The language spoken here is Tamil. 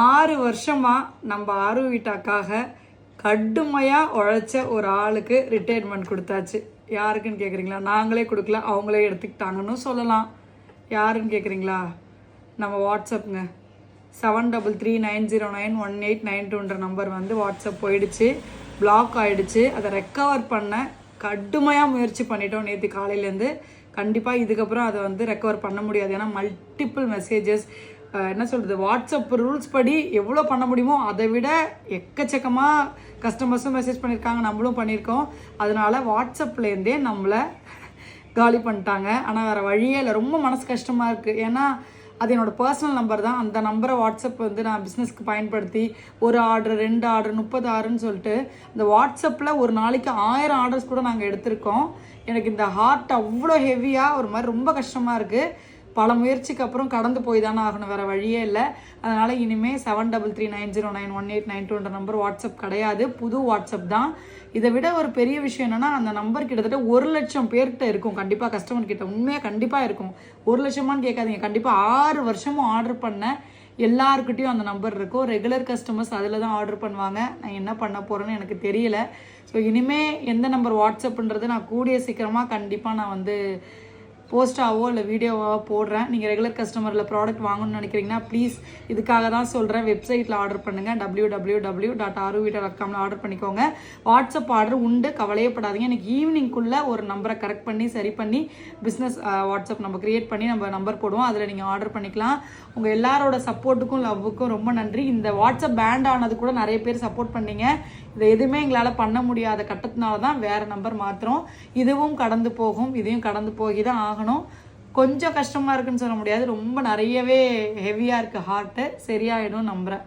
ஆறு வருஷமாக நம்ம ஆர்வீட்டாக்காக கடுமையாக உழைச்ச ஒரு ஆளுக்கு ரிட்டையர்மெண்ட் கொடுத்தாச்சு. யாருக்குன்னு கேட்குறீங்களா நாங்களே கொடுக்கல அவங்களே எடுத்துக்கிட்டாங்கன்னு சொல்லலாம். யாருன்னு கேட்குறீங்களா நம்ம வாட்ஸ்அப்புங்க seven double three nine zero nine one eight nine டூன்ற number வந்து வாட்ஸ்அப் போயிடுச்சு. பிளாக் ஆகிடுச்சு அதை ரெக்கவர் பண்ண கடுமையாக முயற்சி பண்ணிட்டோம் நேற்று காலையிலேருந்து. கண்டிப்பாக இதுக்கப்புறம் அதை வந்து ரெக்கவர் பண்ண முடியாது. ஏன்னா மல்டிபிள் மெசேஜஸ் என்ன சொல்கிறது வாட்ஸ்அப் ரூல்ஸ் படி எவ்வளோ பண்ண முடியுமோ அதை விட எக்கச்சக்கமாக கஸ்டமர்ஸும் மெசேஜ் பண்ணியிருக்காங்க நம்மளும் பண்ணியிருக்கோம் அதனால வாட்ஸ்அப்லேருந்தே நம்மளை காலி பண்ணிட்டாங்க. ஆனால் வேறு வழியே இல்லை. ரொம்ப மனசு கஷ்டமாக இருக்குது ஏன்னா அது என்னோட பர்சனல் நம்பர் தான். அந்த நம்பரை வாட்ஸ்அப் வந்து நான் பிஸ்னஸ்க்கு பயன்படுத்தி ஒரு ஆர்டர் ரெண்டு ஆர்டர் முப்பது ஆர்டர்னு சொல்லிட்டு இந்த வாட்ஸ்அப்பில் ஒரு நாளைக்கு ஆயிரம் ஆர்டர்ஸ் கூட நாங்கள் எடுத்திருக்கோம். எனக்கு இந்த ஹார்ட் அவ்வளோ ஹெவியாக ஒரு மாதிரி ரொம்ப கஷ்டமாக இருக்குது பல முயற்சிக்கு அப்புறம் கடந்து போய் தானே ஆகணும் வேறு வழியே இல்லை. அதனால் இனிமேல் seven double three nine zero nine one eight nine டூன்ற number WhatsApp கிடையாது. புது வாட்ஸ்அப் தான். இதை விட ஒரு பெரிய விஷயம் என்னென்னா அந்த நம்பர் கிட்டத்தட்ட ஒரு லட்சம் பேர்கிட்ட இருக்கும். கண்டிப்பாக கஸ்டமர் கிட்ட உண்மையாக கண்டிப்பாக இருக்கும். ஒரு லட்சமான்னு கேட்காதீங்க. கண்டிப்பாக ஆறு வருஷமும் ஆர்டர் பண்ண எல்லாருக்கிட்டையும் அந்த நம்பர் இருக்கும். ரெகுலர் கஸ்டமர்ஸ் அதில் தான் ஆர்டர் பண்ணுவாங்க. நான் என்ன பண்ண போகிறேன்னு எனக்கு தெரியல. ஸோ இனிமேல் எந்த நம்பர் வாட்ஸ்அப்புன்றது நான் கூடிய சீக்கிரமாக கண்டிப்பாக நான் வந்து போஸ்ட்டாவோ இல்லை வீடியோவாவோ போடுறேன். நீங்கள் ரெகுலர் கஸ்டமரில் ப்ராடக்ட் வாங்கணும்னு நினைக்கிறீங்கன்னா ப்ளீஸ் இதுக்காக தான் சொல்கிறேன் வெப்சைட்டில் ஆர்டர் பண்ணுங்கள் W W W dot Arvida dot காமில் ஆர்டர் பண்ணிக்கோங்க. வாட்ஸ்அப் ஆர்டர் உண்டு. கவலையப்படாதீங்க. எனக்கு ஈவினிங்குள்ளே ஒரு நம்பரை கரெக்ட் பண்ணி சரி பண்ணி பிஸ்னஸ் வாட்ஸ்அப் நம்ம க்ரியேட் பண்ணி நம்ம நம்பர் போடுவோம். அதில் நீங்கள் ஆர்டர் பண்ணிக்கலாம். உங்கள் எல்லாரோட சப்போர்ட்டுக்கும் லவ்வுக்கும் ரொம்ப நன்றி. இந்த வாட்ஸ்அப் பேண்ட் ஆனது கூட நிறைய பேர் சப்போர்ட் பண்ணீங்க. இதை எதுவுமே எங்களால் பண்ண முடியாத கட்டத்தினால தான் வேறு நம்பர் மாத்திரம் இதுவும் கடந்து போகும். இதையும் கடந்து போகி தான் ஆகணும். கொஞ்சம் கஷ்டமாக இருக்குன்னு சொல்ல முடியாது. ரொம்ப நிறையவே ஹெவியாக இருக்குது ஹார்ட்டு சரியாயிடும் நம்புகிறேன்